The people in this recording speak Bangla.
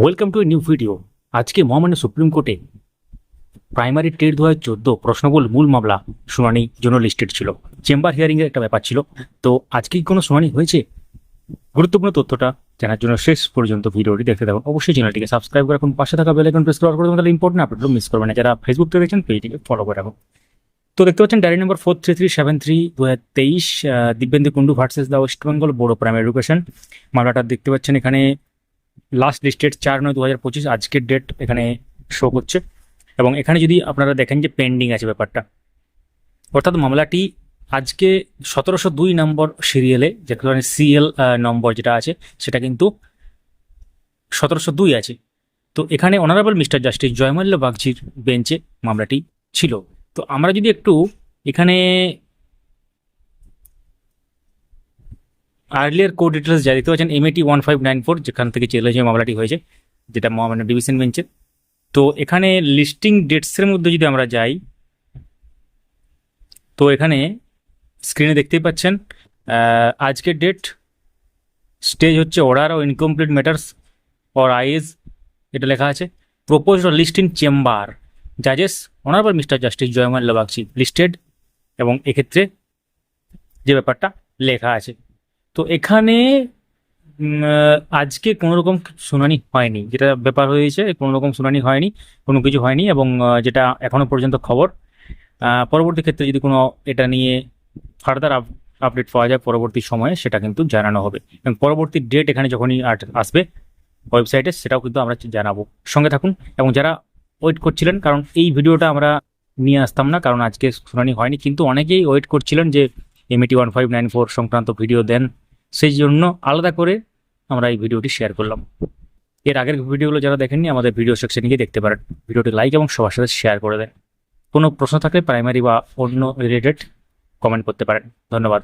Welcome to a new video আজকে মহামান্য সুপ্রিম কোর্টে প্রাইমারি টেট দু হাজার চোদ্দ প্রশ্নবল মূল মামলা শুনানি জন্য লিস্টেড ছিল। চেম্বার হিয়ারিংয়ের একটা ব্যাপার ছিল। তো আজকে কোনো শুনানি হয়েছে? গুরুত্বপূর্ণ তথ্যটা জানার জন্য শেষ পর্যন্ত ভিডিওটি দেখতে থাকুন। অবশ্যই চ্যানেলটিকে সাবস্ক্রাইব করে রাখুন। পাশে থাকা বেল আইকন প্রেস করে তাহলে ইম্পর্টেন্ট আপডেটগুলো মিস করবেন না। যারা ফেসবুক থেকে দেখছেন পেজটিকে ফলো করে রাখুন। তো দেখতে পাচ্ছেন diary number four three three seven three দু হাজার তেইশ Dibyendu Kundu versus the West Bengal board of primary education মামলাটা দেখতে পাচ্ছেন এখানে লাস্ট লিস্টেড চার নয় দু হাজার পঁচিশ আজকের ডেট এখানে শো করছে। এবং এখানে যদি আপনারা দেখেন যে পেন্ডিং আছে ব্যাপারটা, অর্থাৎ মামলাটি আজকে সতেরোশো দুই নম্বর সিরিয়ালে যেখানে সিএল নম্বর যেটা আছে, সেটা কিন্তু সতেরোশো দুই আছে। তো এখানে অনারেবল মিস্টার জাস্টিস জয়মাল্য বাগচির বেঞ্চে মামলাটি ছিল। তো আমরা যদি একটু এখানে আর্লিয়ার কোড ডিটেলস দেখতে পাচ্ছেন MAT one five nine four যেখান থেকে চ্যালেঞ্জ মামলাটি হয়েছে, যেটা মহামান্য ডিভিশন বেঞ্চে তো এখানে লিস্টিং ডেটসের মধ্যে যদি আমরা যাই, তো এখানে স্ক্রিনে দেখতেই পাচ্ছেন আজকের ডেট স্টেজ হচ্ছে অর্ডার ও ইনকমপ্লিট ম্যাটার্স অর আইএস এটা লেখা আছে। Propose list in chamber জাজেস honourable mister justice Joymalya Bagchi listed এবং এক্ষেত্রে যে ব্যাপারটা লেখা আছে। তো এখানে আজকে কোনো রকম শুনানি হয়নি। যেটা ব্যাপার হয়েছে কোনো রকম শুনানি হয়নি, কোনো কিছু হয়নি এবং যেটা এখনও পর্যন্ত খবর। পরবর্তী ক্ষেত্রে যদি কোনো এটা নিয়ে ফার্দার আপডেট পাওয়া যায়, পরবর্তী সময়ে সেটা কিন্তু জানানো হবে। এবং পরবর্তী ডেট এখানে যখনই আসবে ওয়েবসাইটে, সেটাও কিন্তু আমরা জানাব। সঙ্গে থাকুন এবং যারা ওয়েট করছিলেন, কারণ এই ভিডিওটা আমরা নিয়ে আসতাম না, কারণ আজকে শুনানি হয়নি। কিন্তু অনেকেই ওয়েট করছিলেন যে MAT one five nine four সংক্রান্ত ভিডিও দেন। সেই জন্য আলাদা করে আমরা এই ভিডিওটি শেয়ার করলাম। এর আগের ভিডিওগুলো যারা দেখেননি, আমাদের ভিডিও সেকশনে গিয়ে দেখতে পারেন। ভিডিওটি লাইক এবং সবার সাথে শেয়ার করে দেন। কোনো প্রশ্ন থাকলে প্রাইমারি বা অন্য রিলেটেড কমেন্ট করতে পারেন। ধন্যবাদ।